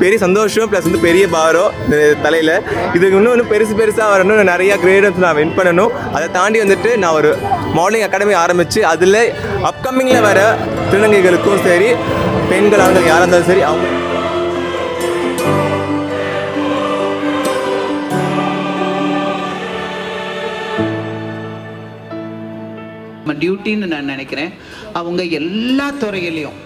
பெரிய சந்தோஷம் ப்ளஸ் வந்து பெரிய பாரம் தலையில். இதுக்கு இன்னும் இன்னும் பெருசு பெருசாக வரணும். இன்னும் நிறையா கிரேடர்ஸ் நான் வின் பண்ணணும். அதை தாண்டி வந்துட்டு நான் ஒரு மாடலிங் அகாடமி ஆரம்பித்து அதில் அப்கமிங்கில் வர திருநங்கைகளுக்கும் சரி பெண்கள் ஆண்கள் யாராக இருந்தாலும் சரி அவங்க நம்ம டியூட்டின்னு நான் நினைக்கிறேன். அவங்க எல்லா துறையிலையும்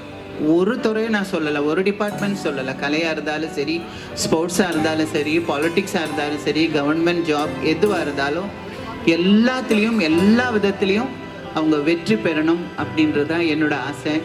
ஒரு துறையை நான் சொல்லலை ஒரு டிபார்ட்மெண்ட் சொல்லலை. கலையாக இருந்தாலும் சரி ஸ்போர்ட்ஸாக இருந்தாலும் சரி பாலிட்டிக்ஸாக இருந்தாலும் சரி கவர்மெண்ட் ஜாப் எதுவாக இருந்தாலும் எல்லாத்துலேயும் எல்லா விதத்துலேயும் அவங்க வெற்றி பெறணும் அப்படின்றது தான் என்னோட ஆசை.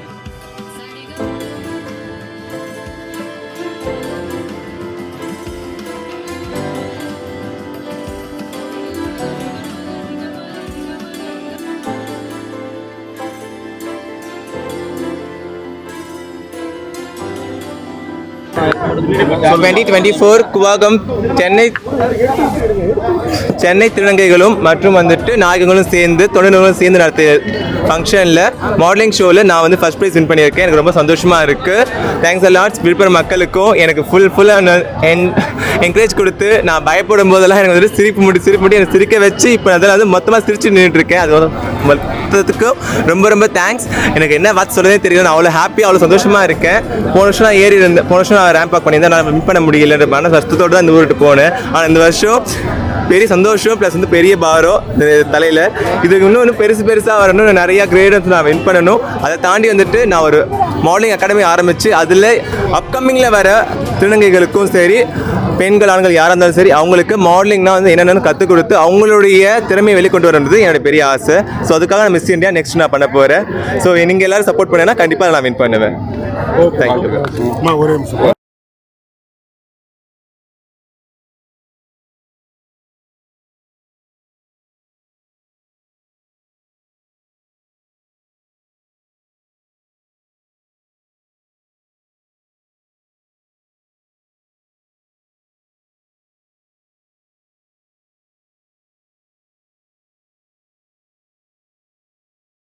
Twenty twenty four Koovagam Chennai Chennai திருநங்கைகளும் மற்றும் வந்துட்டு நாயகங்களும் சேர்ந்து தொழில்நுட்பங்களும் சேர்ந்து நடத்திய ஃபங்க்ஷனில் மாடலிங் ஷோவில் நான் வந்து ஃபஸ்ட் ப்ரைஸ் வின் பண்ணியிருக்கேன். எனக்கு ரொம்ப சந்தோஷமாக இருக்குது தேங்க்ஸ் அலாட்ஸ் விழுப்புரம் மக்களுக்கும் எனக்கு ஃபுல் ஃபுல்லாக என்கரேஜ் கொடுத்து நான் பயப்படும் போதெல்லாம் எனக்கு வந்துட்டு சிரிப்பு முடி சிரிப்பு முடி எனக்கு சிரிக்க வச்சு இப்போ அதில் வந்து மொத்தமாக சிரிச்சு நின்றுட்டுருக்கேன் அது மொத்தத்துக்கும் ரொம்ப ரொம்ப தேங்க்ஸ் எனக்கு என்ன வார்த்தை சொல்கிறதே தெரியல. நான் அவ்வளோ ஹாப்பியாக அவ்வளோ சந்தோஷமாக இருக்கேன். போன வருஷம் நான் ஏறி இருந்தேன். போன வருஷம் நான் ரேம்ப் வாக் பண்ணியிருந்தேன். நான் வின் பண்ண முடியலன்ற மன கஷ்டத்தோடு தான் இந்த ஊருக்கு போனேன். ஆனால் இந்த வருஷம் பெரிய சந்தோஷம் ப்ளஸ் வந்து பெரிய பாரம் தலையில். இதுக்கு இன்னும் இன்னும் பெருசு பெருசாக வரணும் நிறையா கிரேடர்ஸ் நான் வின் பண்ணணும். அதை தாண்டி வந்துட்டு நான் ஒரு மாடலிங் அகாடமி ஆரம்பித்து அதில் அப்கமிங்கில் வர திருநங்கைகளுக்கும் சரி பெண்கள் ஆண்கள் யாராக இருந்தாலும் சரி அவங்களுக்கு மாடலிங்னா வந்து என்னென்னு கற்றுக் கொடுத்து அவங்களுடைய திறமையை வெளிக்கொண்டு வரது என்னோட பெரிய ஆசை. ஸோ அதுக்காக நான் மிஸ் இந்தியா நெக்ஸ்ட் நான் பண்ண போகிறேன் ஸோ நீங்கள் எல்லாரும் சப்போர்ட் பண்ணேன்னா கண்டிப்பாக நான் வின் பண்ணுவேன். தேங்க்யூ அம்மா ஒரே நிமிஷம்.